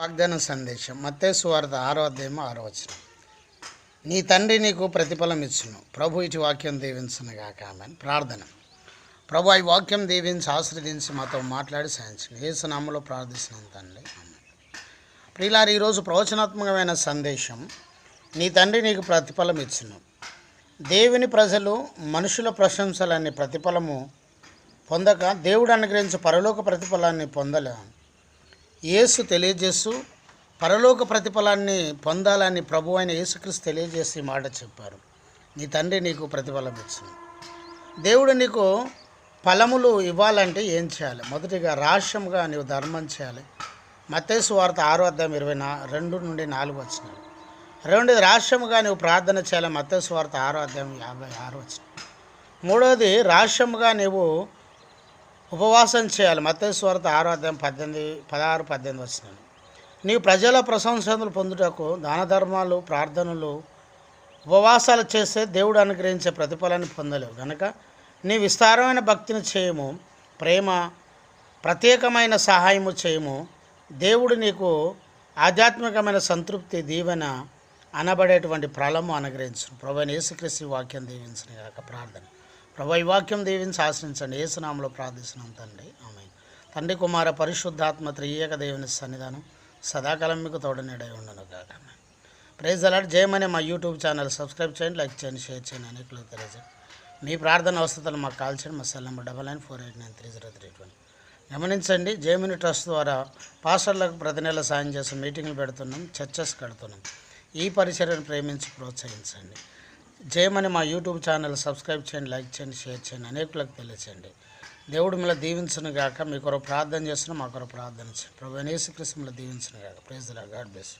వాగ్దాన సందేశం. మత్తేసు వార్త ఆరో అధ్యాయం ఆరో వచనం. నీ తండ్రి నీకు ప్రతిఫలం ఇచ్చును. ప్రభు ఇటు వాక్యం దీవించును గాక. ఆమె ప్రార్థన. ప్రభు ఈ వాక్యం దీవించి ఆశ్రదించి మాతో మాట్లాడి సాధించండి. ఏసునామలో నామలో ప్రార్థిస్తున్నాను తండ్రి. ప్రిలారి ఈరోజు ప్రవచనాత్మకమైన సందేశం. నీ తండ్రి నీకు ప్రతిఫలం ఇచ్చును. దేవుని ప్రజలు మనుషుల ప్రశంసలన్నీ ప్రతిఫలము పొందక దేవుడు అనుగ్రహించే పరలోక ప్రతిఫలాన్ని పొందలేము. యేసు తెలియజేస్తూ పరలోక ప్రతిఫలాన్ని పొందాలని ప్రభు అయిన యేసుక్రీస్తు తెలియజేసి ఈ మాట చెప్పారు. నీ తండ్రి నీకు ప్రతిఫలం ఇచ్చింది. దేవుడు నీకు ఫలములు ఇవ్వాలంటే ఏం చేయాలి? మొదటిగా రహస్యంగా నీవు ధర్మం చేయాలి. మతేసు వార్త ఆరో అధ్యాయం ఇరవై నా రెండు నుండి నాలుగు వచ్చినాయి రెండోది రహస్యముగా నువ్వు ప్రార్థన చేయాలి. మత్తేసు వార్త ఆరో అధ్యాయం యాభై ఆరు వచ్చిన మూడవది రహస్యముగా నీవు ఉపవాసం చేయాలి. మత్తేశ్వరత ఆరో అధ్యాయం పద్దెనిమిది పదహారు పద్దెనిమిది వచ్చినాను నీవు ప్రజల ప్రశంసలు పొందుటకు దాన ధర్మాలు ప్రార్థనలు ఉపవాసాలు చేస్తే దేవుడు అనుగ్రహించే ప్రతిఫలాన్ని పొందలేవు. కనుక నీ విస్తారమైన భక్తిని చేయము ప్రేమ ప్రత్యేకమైన సహాయము చేయము దేవుడు నీకు ఆధ్యాత్మికమైన సంతృప్తి దీవెన అనబడేటువంటి ప్రళము అనుగ్రహించు ప్రభు యేసుక్రీస్తు వాక్యం దీవించిన కాక ప్రార్థన. ప్రభా ఈ వాక్యం దేవిని ఆశ్రయించండి ఏసునామలో ప్రార్థిస్తున్నాం తండ్రి. ఆమె తండ్రి కుమార పరిశుద్ధాత్మ త్రియేక దేవుని సన్నిధానం సదాకాలం మీకు తోడనీడై ఉండను కాక ప్రైజ్ అలాట్ జయమనే మా యూట్యూబ్ ఛానల్ సబ్స్క్రైబ్ చేయండి లైక్ చేయండి షేర్ చేయండి అనేకులకు తెలియజేయండి. మీ ప్రార్థన అవసరాలు మాకు కాల్ చేయండి. మా cell number double nine four eight nine three zero three twenty. గమనించండి జేమిని ట్రస్ట్ ద్వారా పాస్టర్లకు ప్రతి నెల సాయం చేసి మీటింగ్లు పెడుతున్నాం చర్చస్ కడుతున్నాం. ఈ పరిచర్యను ప్రేమించి ప్రోత్సహించండి. జయమని మా యూట్యూబ్ ఛానల్ సబ్స్క్రైబ్ చేయండి లైక్ చేయండి షేర్ చేయండి అనేకులకు తెలియచేయండి. దేవుడు మిమ్మల్ని దీవించను గాక మీ కొరకు ప్రార్థన చేస్తున్నా మా కొరకు ప్రార్థన చేయండి. ప్రభు యేసుక్రీస్తు మిమ్మల్ని దీవించను గాక. Praise God bless